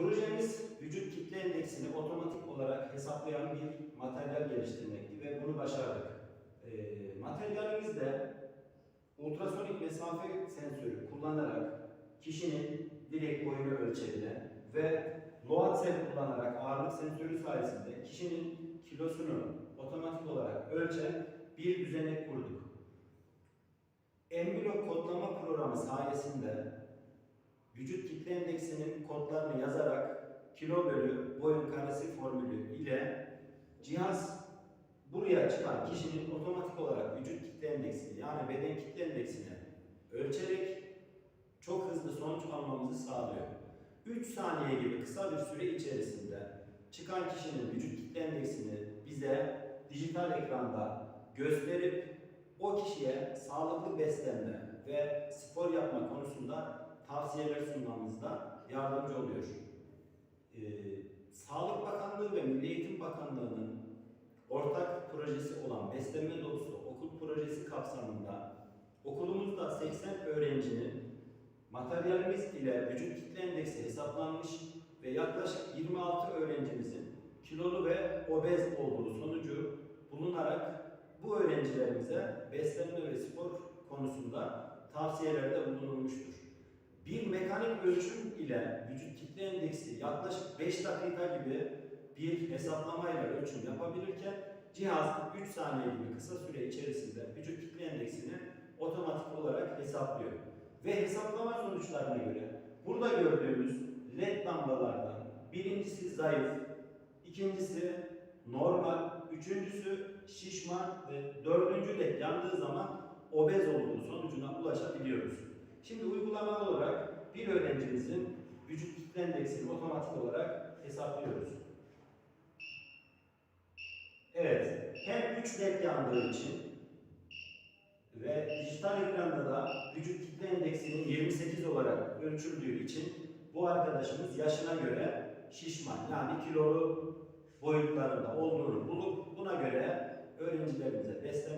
Projemiz vücut kitle endeksini otomatik olarak hesaplayan bir materyal geliştirmekti ve bunu başardık. E, materyalimizde ultrasonik mesafe sensörü kullanarak kişinin direkt boyunu ölçebilen ve Load cell kullanarak ağırlık sensörü sayesinde kişinin kilosunu otomatik olarak ölçen bir düzenek kurduk. Embilo kodlama programı sayesinde vücut kitle endeksinin kodlarını yazarak kilo bölü boyun karesi formülü ile cihaz buraya çıkan kişinin otomatik olarak vücut kitle endeksini yani beden kitle endeksini ölçerek çok hızlı sonuç almamızı sağlıyor. 3 saniye gibi kısa bir süre içerisinde çıkan kişinin vücut kitle endeksini bize dijital ekranda gösterip o kişiye sağlıklı beslenme ve spor yapma konusunda tavsiyeler sunmamızda yardımcı oluyor. Ee, Sağlık Bakanlığı ve Milli Eğitim Bakanlığı'nın ortak projesi olan Beslenme Dolusu Okul Projesi kapsamında okulumuzda 80 öğrencinin materyalimiz ile vücut kitle endeksi hesaplanmış ve yaklaşık 26 öğrencimizin kilolu ve obez olduğu sonucu bulunarak bu öğrencilerimize beslenme ve spor konusunda tavsiyelerde bulunulmuştur. Bir mekanik ölçüm ile vücut kitle endeksi yaklaşık 5 dakika gibi bir hesaplamayla ölçüm yapabilirken cihaz 3 saniye gibi kısa süre içerisinde vücut kitle endeksini otomatik olarak hesaplıyor. Ve hesaplama sonuçlarına göre burada gördüğümüz led lambalardan birincisi zayıf, ikincisi normal, üçüncüsü şişman ve dördüncü led yandığı zaman obez olduğu sonucuna ulaşabiliyoruz. Şimdi uygulamalı olarak bir öğrencimizin vücut kitle endeksini otomatik olarak hesaplıyoruz. Evet, hem 3 led yandığı için ve dijital ekranda da vücut kitle endeksinin 28 olarak ölçüldüğü için bu arkadaşımız yaşına göre şişman yani kilolu boyutlarında olduğunu bulup buna göre öğrencilerimize beslenme.